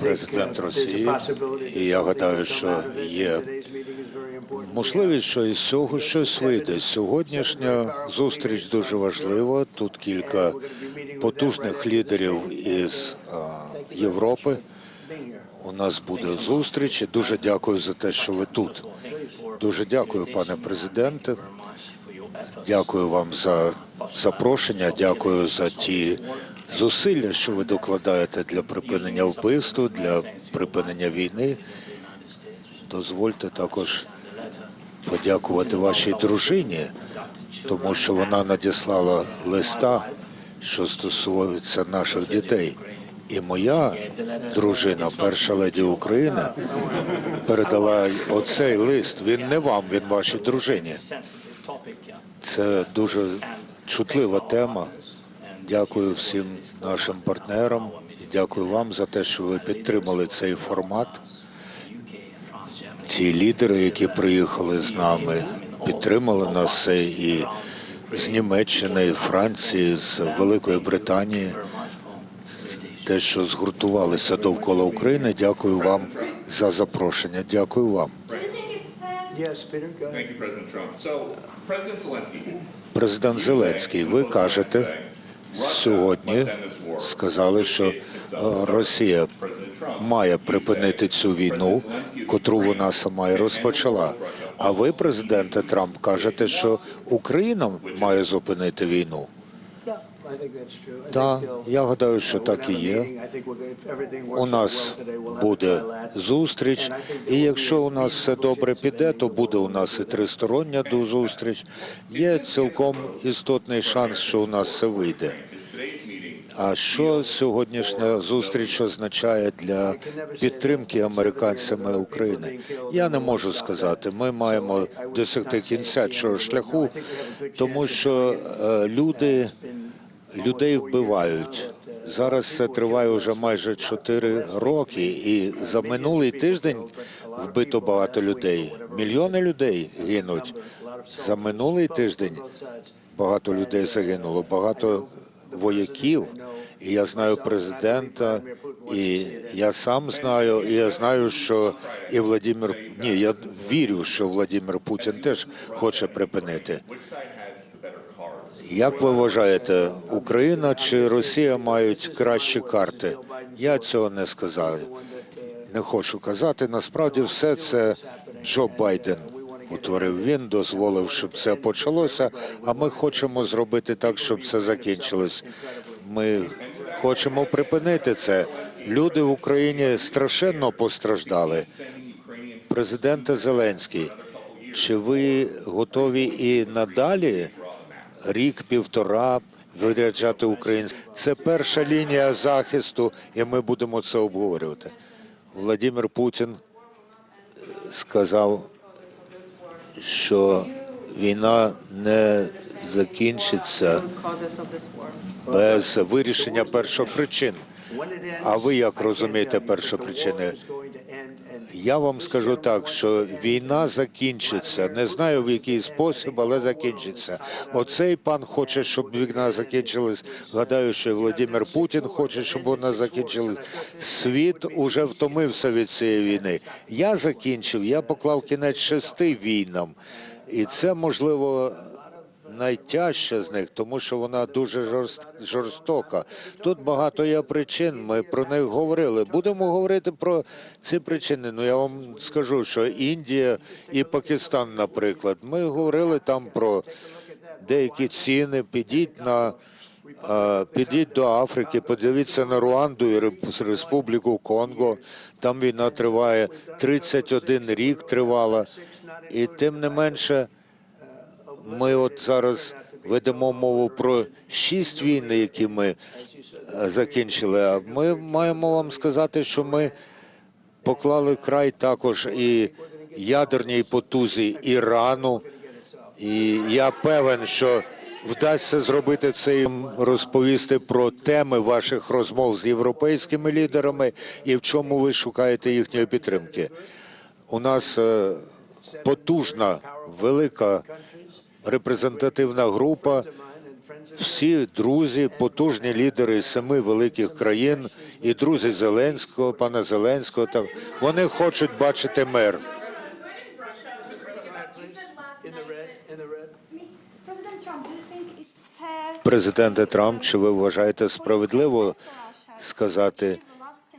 Президент a Росії, і я гадаю, що є. Можливість, що із цього щось вийде. Сьогоднішня зустріч дуже важлива. Тут кілька потужних лідерів із Європи. У нас буде зустріч. Дуже дякую за те, що ви тут. Дуже дякую, пане президенте. Дякую вам за запрошення. Дякую за ті зусилля, що ви докладаєте для припинення вбивства, для припинення війни. Дозвольте також подякувати вашій дружині, тому що вона надіслала листа, що стосується наших дітей. І моя дружина, перша леді України, передала оцей лист. Він не вам, він вашій дружині. Це дуже чутлива тема. Дякую всім нашим партнерам і дякую вам за те, що ви підтримали цей формат. Ті лідери, які приїхали з нами, підтримали нас це і з Німеччини, і Франції, з Великої Британії. Те, що згуртувалися довкола України. Дякую вам за запрошення. Дякую вам. Yes, Peter, go ahead. Thank you, President Trump. So, President Zelensky, Президент Зеленський, ви кажете сьогодні, сказали, що е, Росія має припинити цю війну, котру вона сама і розпочала. А ви, президенте Трамп, кажете, що Україна має зупинити війну. They'll- я гадаю, що так і є. У нас буде зустріч, і якщо у нас все добре піде, то буде у нас і тристороння ду- зустріч. Є цілком істотний шанс, що у нас все вийде. А що сьогоднішня зустріч означає для підтримки американцями України? Я не можу сказати. Ми маємо досягти кінця цього шляху, тому що е, люди людей вбивають. Зараз це триває вже майже 4 роки, і за минулий тиждень вбито багато людей. Мільйони людей гинуть. За минулий тиждень багато людей загинуло, багато вояків. І я знаю президента, і я сам знаю, і я знаю, що і Владимир ні, я вірю, що Владимир Путін теж хоче припинити. Як ви вважаєте, Україна чи Росія мають кращі карти? Я цього не сказав. Не хочу казати. Насправді, все це Джо Байден утворив. Він дозволив, щоб це почалося. А ми хочемо зробити так, щоб це закінчилось. Ми хочемо припинити це. Люди в Україні страшенно постраждали. Президенте Зеленський, чи ви готові і надалі рік-півтора виряджати українських? Це перша лінія захисту, і ми будемо це обговорювати. Владимир Путін сказав, що війна не закінчиться без вирішення першопричин. А ви як розумієте першопричини? Я вам скажу так, що війна закінчиться. Не знаю в який спосіб, але закінчиться. Оцей пан хоче, щоб війна закінчилась. Гадаю, що і Владимир Путін хоче, щоб вона закінчилась. Світ уже втомився від цієї війни. Я закінчив. Я поклав кінець шести війнам, і це можливо. Найтяжча з них, тому що вона дуже жорст- жорстока. Тут багато є причин. Ми про них говорили. Будемо говорити про ці причини. Ну я вам скажу, що Індія і Пакистан, наприклад, ми говорили там про деякі ціни. Підіть на підіть до Африки, подивіться на Руанду і Республіку Конго. Там війна триває 31 рік тривала, і тим не менше. Ми от зараз ведемо мову про шість війн, які ми е, закінчили. А ми маємо вам сказати, що ми поклали край також і ядерній потузі Ірану. І я певен, що вдасться зробити це і розповісти про теми ваших розмов з європейськими лідерами і в чому ви шукаєте їхньої підтримки. У нас е, потужна, велика репрезентативна група всі друзі, потужні лідери семи великих країн і друзі Зеленського, пана Зеленського, та вони хочуть бачити мир. Президенте Трамп, чи ви вважаєте справедливо сказати,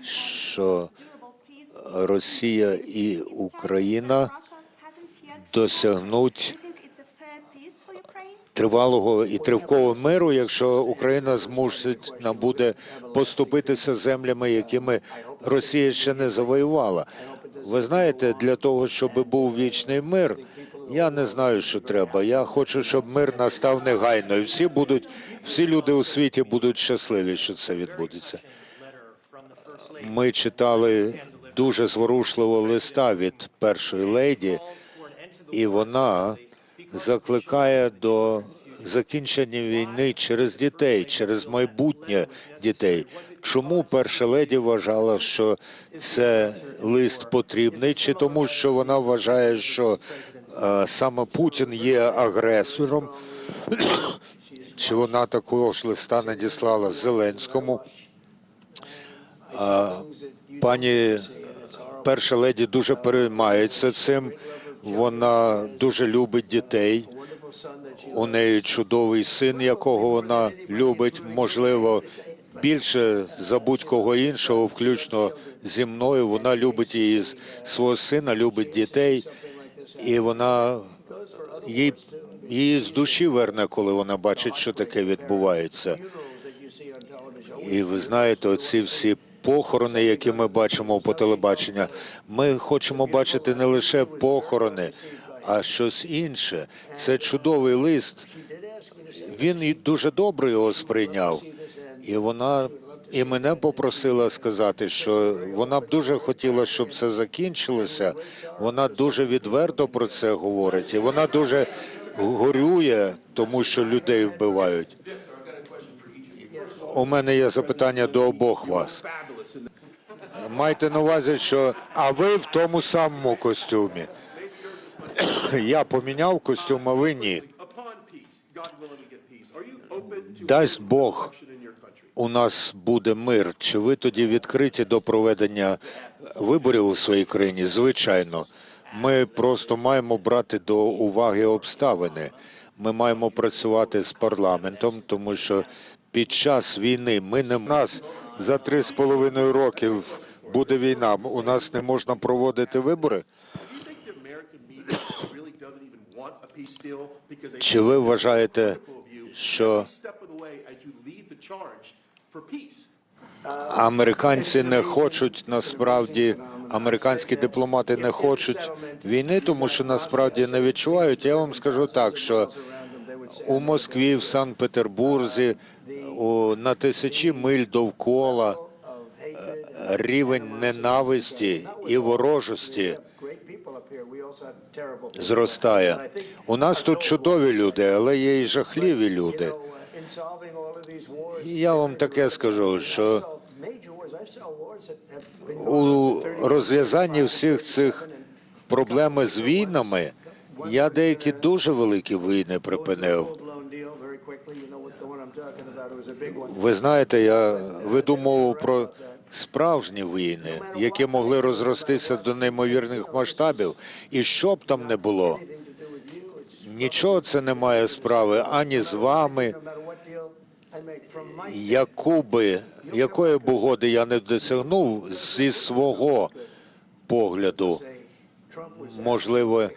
що Росія і Україна досягнуть тривалого і тривкого миру, якщо Україна змусить нам буде поступитися землями, якими Росія ще не завоювала. Ви знаєте, для того, щоб був вічний мир, я не знаю, що треба. Я хочу, щоб мир настав негайно, і всі будуть, всі люди у світі будуть щасливі, що це відбудеться. Ми читали дуже зворушливого листа від першої леді, і вона закликає до закінчення війни через дітей, через майбутнє дітей. Чому перша леді вважала, що це лист потрібний, чи тому, що вона вважає, що е, саме Путін є агресором? Чи вона також листа надіслала Зеленському? А, Пані перша леді дуже переймається цим. Вона дуже любить дітей. У неї чудовий син, якого вона любить, можливо, більше за будь-кого іншого, включно зі мною. Вона любить її свого сина, любить дітей, і вона їй, її з душі верне, коли вона бачить, що таке відбувається. І ви знаєте, оці всі похорони, які ми бачимо по телебаченню, ми хочемо бачити не лише похорони, а щось інше. Це чудовий лист. Він дуже добре його сприйняв. І вона і мене попросила сказати, що вона б дуже хотіла, щоб це закінчилося. Вона дуже відверто про це говорить, і вона дуже горює, тому що людей вбивають. У мене є запитання до обох вас. Майте на увазі, що а ви в тому самому костюмі. Я поміняв костюм, а ви ні. Дасть Бог, у нас буде мир. Чи ви тоді відкриті до проведення виборів у своїй країні? Звичайно, ми просто маємо брати до уваги обставини. Ми маємо працювати з парламентом, тому що під час війни ми не у нас за три з половиною років буде війна. У нас не можна проводити вибори. Чи ви вважаєте, що? Американці не хочуть насправді, американські дипломати не хочуть війни, тому що насправді не відчувають. Я вам скажу так, що у Москві, в Санкт-Петербурзі, у, на тисячі миль довкола е, рівень ненависті і ворожості зростає. У нас тут чудові люди, але є і жахливі люди. Я вам таке скажу, що у розв'язанні всіх цих проблем з війнами я деякі дуже великі війни припинив. Ви знаєте, я веду мову про справжні війни, які могли розростися до неймовірних масштабів, і що б там не було, нічого це не має справи ані з вами, яку би, якої б угоди я не досягнув зі свого погляду. Можливо,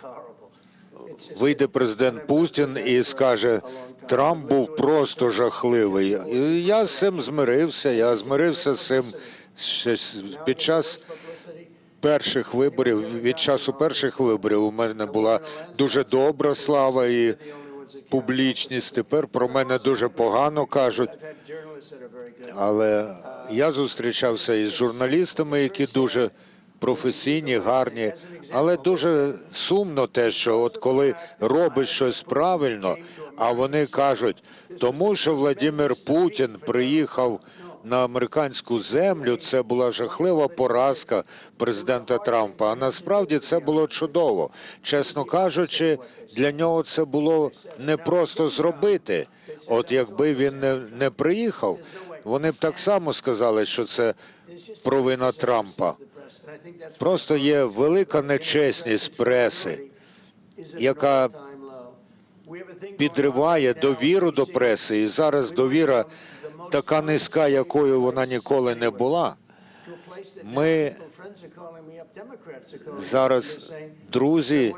вийде президент Путін і скаже, Трамп був просто жахливий. І я з цим змирився. Я змирився з цим під час перших виборів. Від часу перших виборів у мене була дуже добра слава і публічність. Тепер про мене дуже погано кажуть. Але я зустрічався із журналістами, які дуже професійні, гарні, але дуже сумно те, що от коли робиш щось правильно, а вони кажуть, тому що Владимир Путін приїхав на американську землю, це була жахлива поразка президента Трампа. А насправді це було чудово. Чесно кажучи, для нього це було не просто зробити. От якби він не, не приїхав, вони б так само сказали, що це провина Трампа. Просто є велика нечесність преси, яка підриває довіру до преси, і зараз довіра така низька, якою вона ніколи не була. Ми зараз друзі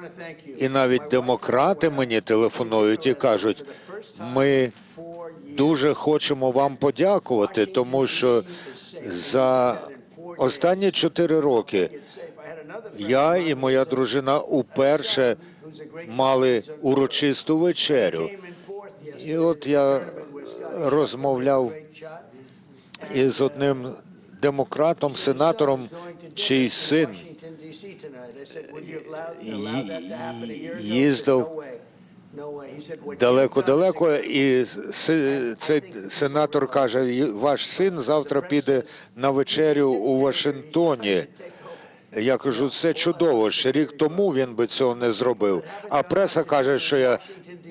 і навіть демократи мені телефонують і кажуть, ми дуже хочемо вам подякувати, тому що за останні чотири роки я і моя дружина уперше мали урочисту вечерю. І от я розмовляв із одним демократом, сенатором, чий син їздив далеко-далеко, і цей сенатор каже: ваш син завтра піде на вечерю у Вашингтоні. Я кажу, це чудово. Ще рік тому він би цього не зробив. А преса каже, що я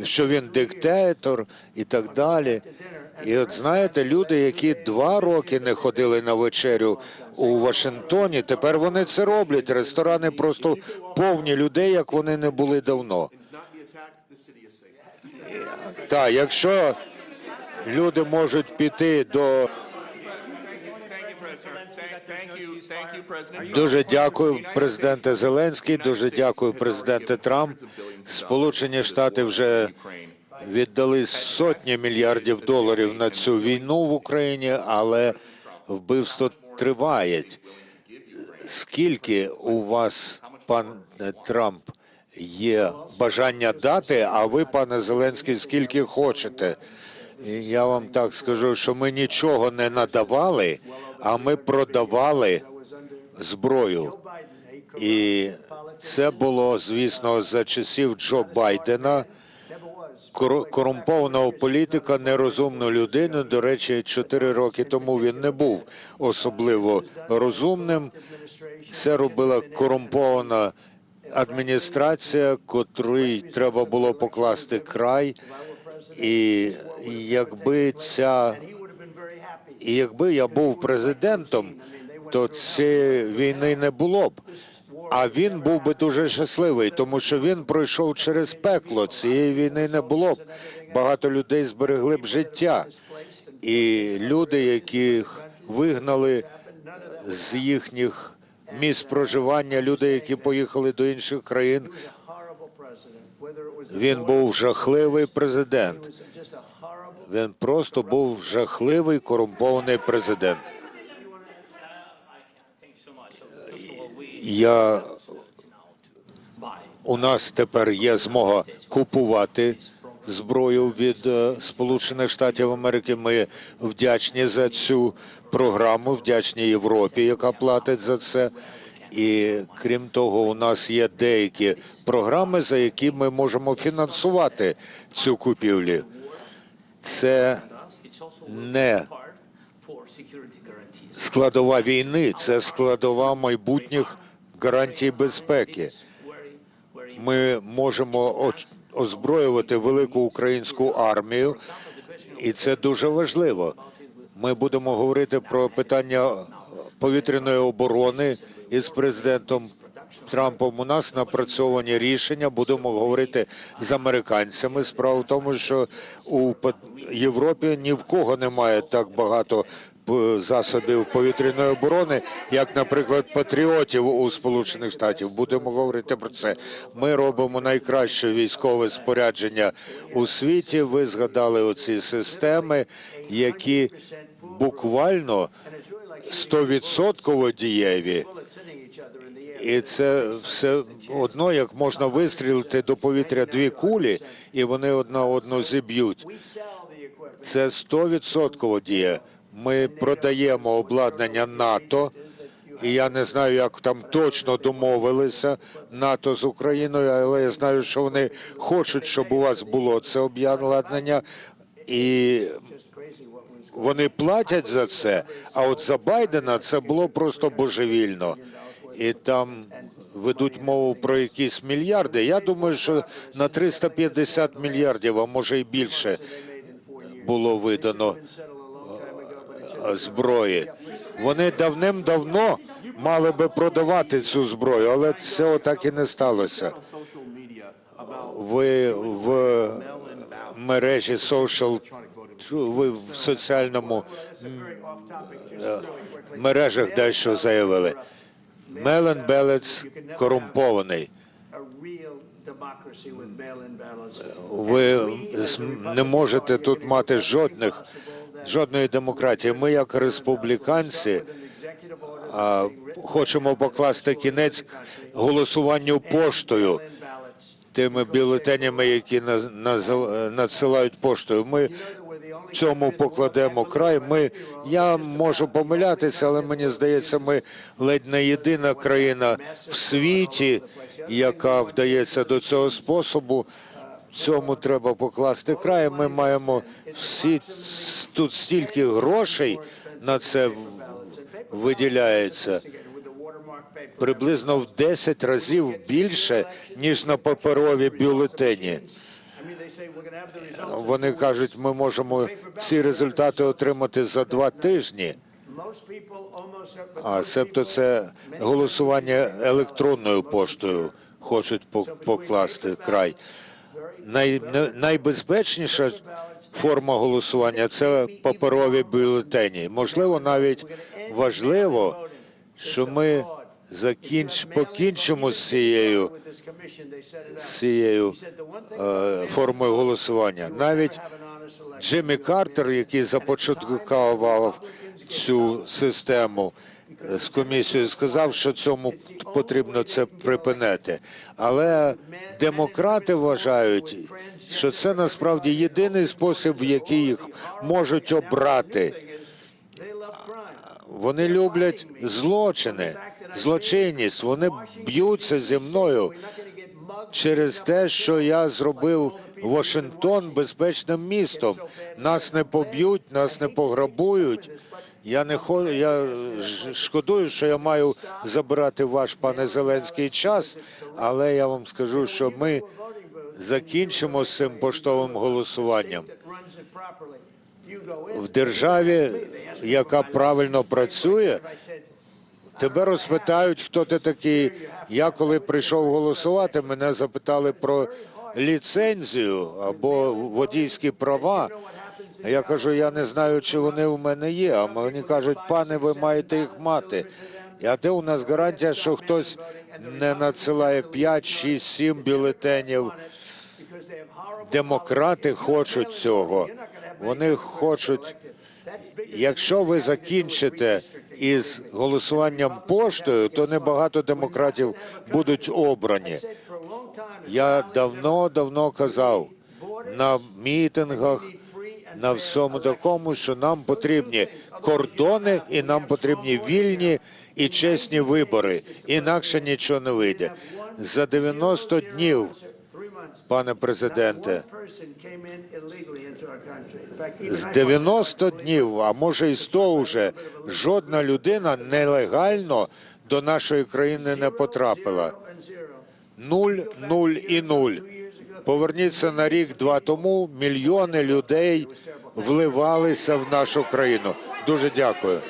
що він диктатор і так далі. І от знаєте, люди, які два роки не ходили на вечерю у Вашингтоні, тепер вони це роблять. Ресторани просто повні людей, як вони не були давно. Так, якщо люди можуть піти до. Дуже дякую, президенте Зеленський. Дуже дякую, президенте Трамп. Сполучені Штати вже віддали сотні мільярдів доларів на цю війну в Україні, але вбивство триває. Скільки у вас, пан Трамп, є бажання дати? А ви, пане Зеленський, скільки хочете? Я вам так скажу, що ми нічого не надавали, а ми продавали зброю. І це було, звісно, за часів Джо Байдена, кор- корумпованого політика, нерозумну людину. До речі, чотири роки тому він не був особливо розумним. Це робила корумпована адміністрація, котрій треба було покласти край. І якби ця і якби я був президентом, то цієї війни не було б. А він був би дуже щасливий, тому що він пройшов через пекло. Цієї війни не було б. Багато людей зберегли б життя. І люди, яких вигнали з їхніх місць проживання, люди, які поїхали до інших країн, він був жахливий президент. Він просто був жахливий корумпований президент. Я у нас тепер є змога купувати зброю від е, Сполучених Штатів Америки. Ми вдячні за цю програму, вдячні Європі, яка платить за це. І крім того, у нас є деякі програми, за які ми можемо фінансувати цю купівлю. Це не складова війни, це складова майбутніх гарантій безпеки. Ми можемо озброювати велику українську армію, і це дуже важливо. Ми будемо говорити про питання повітряної оборони із президентом Трампом. У нас напрацьовані рішення. Будемо говорити з американцями. Справа в тому, що у Європі ні в кого немає так багато засобів повітряної оборони, як, наприклад, патріотів у Сполучених Штатів. Будемо говорити про це. Ми робимо найкраще військове спорядження у світі. Ви згадали оці системи, які буквально стовідсотково дієві. І це все одно, як можна вистрілити до повітря дві кулі, і вони одна одну зіб'ють. Це стовідсотково діє. Ми продаємо обладнання НАТО, і я не знаю, як там точно домовилися НАТО з Україною, але я знаю, що вони хочуть, щоб у вас було це обладнання. І вони платять за це. А от за Байдена це було просто божевільно. І там ведуть мову про якісь мільярди. Я думаю, що на 350 мільярдів, а може і більше, було видано е, зброї. Вони давним-давно мали би продавати цю зброю, але цього так і не сталося. Ви в мережі social, ви в соціальному е, мережах дещо заявили. Мелен Белець корумпований. Ви не можете тут мати жодних жодної демократії. Ми, як республіканці, хочемо покласти кінець голосуванню поштою тими бюлетенями, які надсилають поштою. Ми цьому покладемо край. Ми я можу помилятися, але мені здається, ми ледь не єдина країна в світі, яка вдається до цього способу. Цьому треба покласти край. Ми маємо всі тут стільки грошей на це виділяється приблизно в 10 разів більше ніж на паперові бюлетені. Вони кажуть, ми можемо ці результати отримати за два тижні. А себто це голосування електронною поштою хочуть по- покласти край. Най, найбезпечніша форма голосування це паперові бюлетені. Можливо, навіть важливо, що ми закінч, покінчимо з цією, з цією е, формою голосування. Навіть Джиммі Картер, який започаткував цю систему з комісією, сказав, що цьому потрібно це припинити. Але демократи вважають, що це насправді єдиний спосіб, в який їх можуть обрати. Вони люблять злочини, злочинність. Вони б'ються зі мною через те, що я зробив Вашингтон безпечним містом. Нас не поб'ють, нас не пограбують. Я не хо... я шкодую, що я маю забирати ваш пане Зеленський час, але я вам скажу, що ми закінчимо з цим поштовим голосуванням в державі, яка правильно працює. Тебе розпитають, хто ти такий. Я коли прийшов голосувати, мене запитали про ліцензію або водійські права. Я кажу, я не знаю, чи вони у мене є. А мені кажуть, пане, ви маєте їх мати. А де у нас гарантія, що хтось не надсилає 5, 6, 7 бюлетенів? Демократи хочуть цього. Вони хочуть, якщо ви закінчите із голосуванням поштою, то небагато демократів будуть обрані. Я давно-давно казав на мітингах, на всьому такому, що нам потрібні кордони і нам потрібні вільні і чесні вибори. Інакше нічого не вийде. За 90 днів, пане президенте, з 90 днів, а може і 100 уже, жодна людина нелегально до нашої країни не потрапила. Нуль, нуль і нуль. Поверніться на рік-два тому. Мільйони людей вливалися в нашу країну. Дуже дякую.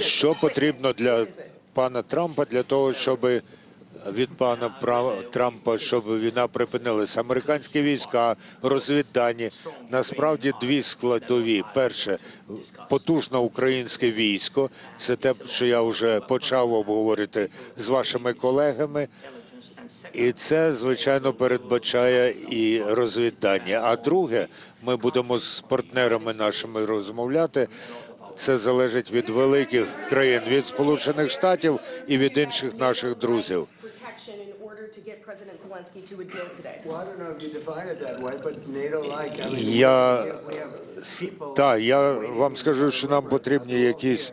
Що потрібно для пана Трампа для того, щоб від пана Трампа, щоб війна припинилася? Американські війська, розвіддані насправді дві складові. Перше потужне українське військо. Це те, що я вже почав обговорити з вашими колегами. І це звичайно передбачає і розвіддання. А друге, ми будемо з партнерами нашими розмовляти. Це залежить від великих країн, від Сполучених Штатів і від інших наших друзів. Я так, я вам скажу, що нам потрібні якісь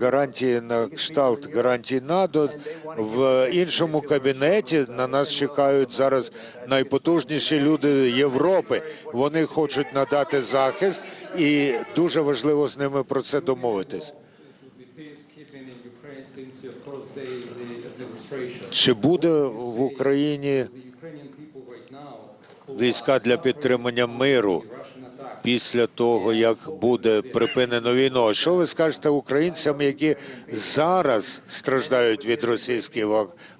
гарантії на кшталт гарантій НАТО. В іншому кабінеті на нас чекають зараз найпотужніші люди Європи. Вони хочуть надати захист, і дуже важливо з ними про це домовитись. Чи буде в Україні війська для підтримання миру після того, як буде припинено війну? Що ви скажете українцям, які зараз страждають від російських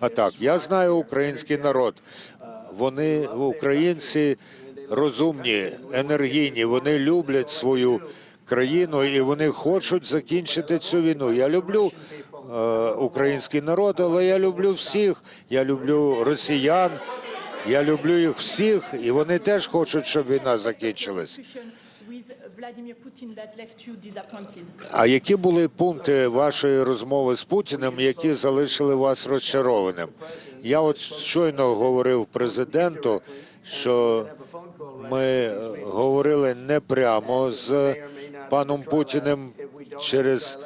атак? Я знаю український народ. Вони українці розумні, енергійні. Вони люблять свою країну і вони хочуть закінчити цю війну. Я люблю е, український народ, але я люблю всіх. Я люблю росіян. Я люблю їх всіх, і вони теж хочуть, щоб війна закінчилась. А які були пункти вашої розмови з Путіним, які залишили вас розчарованим? Я от щойно говорив президенту, що ми е, говорили не прямо з паном Путіним через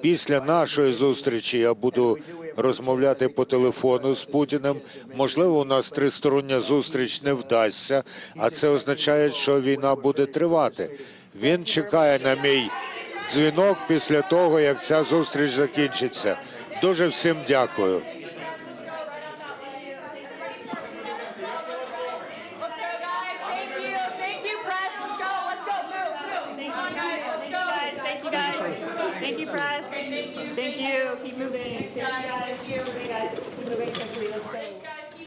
після нашої зустрічі. Я буду розмовляти по телефону з Путіним. Можливо, у нас тристороння зустріч не вдасться, а це означає, що війна буде тривати. Він чекає на мій дзвінок після того, як ця зустріч закінчиться. Дуже всім дякую.